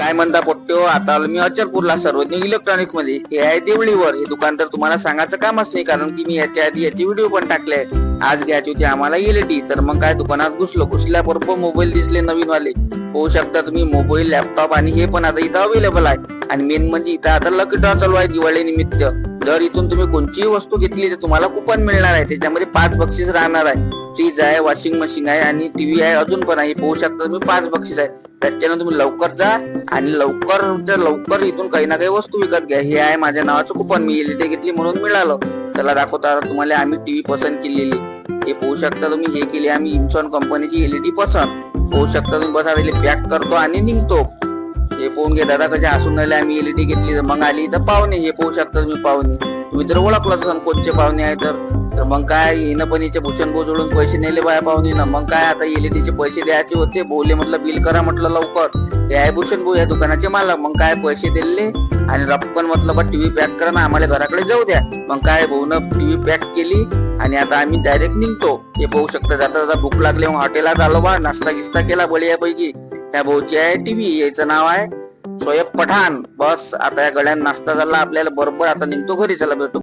काय म्हणता पोट्ट्यो आता आलो मी अचलपूरला सर्वज्ञ इलेक्ट्रॉनिकमध्ये. हे आहे देवळीवर. हे दुकान तर तुम्हाला सांगायचं कामच नाही कारण की मी याच्या आधी याची व्हिडिओ पण टाकले आज घ्यायची होती आम्हाला एलईडी तर मग काय दुकानात घुसलो. घुसल्याबरोबर मोबाईल दिसले नवीन वाले होऊ शकता तुम्ही मोबाईल लॅपटॉप आणि हे पण आता इथं अवेलेबल आहे. आणि मेन म्हणजे इथं आता लकी ड्रॉ चालू आहे दिवाळी निमित्त. जर इथून तुम्ही कोणतीही वस्तू घेतली तर तुम्हाला कुपन मिळणार आहे. त्याच्यामध्ये पाच बक्षीस राहणार आहे. फ्रीज आहे वॉशिंग मशीन आहे आणि टीव्ही आहे अजून पण आहे. पाहू शकता तुम्ही पाच बक्षीस आहे. त्याच्यानं तुम्ही लवकर जा आणि लवकर लवकर इथून काही ना काही वस्तू विकत घ्या. हे आहे माझ्या नावाचं कुपन मी एलईडी घेतली म्हणून मिळालं. चला दाखवता तुम्हाला. आम्ही टीव्ही पसंत केलेली. हे पाहू शकता तुम्ही हे केली आम्ही इन्सॉन कंपनीची एलईडी पसंत. पाहू शकता तुम्ही बसा पॅक करतो आणि निघतो. हे पाहून घे दादा कसे हसून राहिले. आम्ही एलईडी घेतली तर मग आली तर पाहुणे. हे पाहू शकता तुम्ही पाहुणे. तुम्ही तर ओळखलं असाल कोणचे पाहुणे आहे तर. तर मग काय येणं पण हिचे भूषण भाऊ जोडून पैसे नेले बाया पाहुणे मग काय आता येले तिचे पैसे द्यायचे होते. बोले म्हटलं बिल करा म्हटलं लवकर. हे आहे भूषण भाऊ या दुकानाचे मालक. मग काय पैसे दिले? आणि रप्पन म्हटलं बा टीव्ही पॅक करा ना आम्हाला घराकडे जाऊ द्या. मग काय भाऊन टीव्ही पॅक केली. आणि आता आम्ही डायरेक्ट निघतो. हे पाहू शकता जाता जाता भूक लागली मग हॉटेलात आलो बा नाश्ता गिस्ता केला बळीयापैकी त्या भाऊची आहे टीव्ही याचं नाव आहे सोयब पठाण. बस आता या गळ्यात नाश्ता झाला आपल्याला बरोबर आता निघतो घरी. चला भेटू.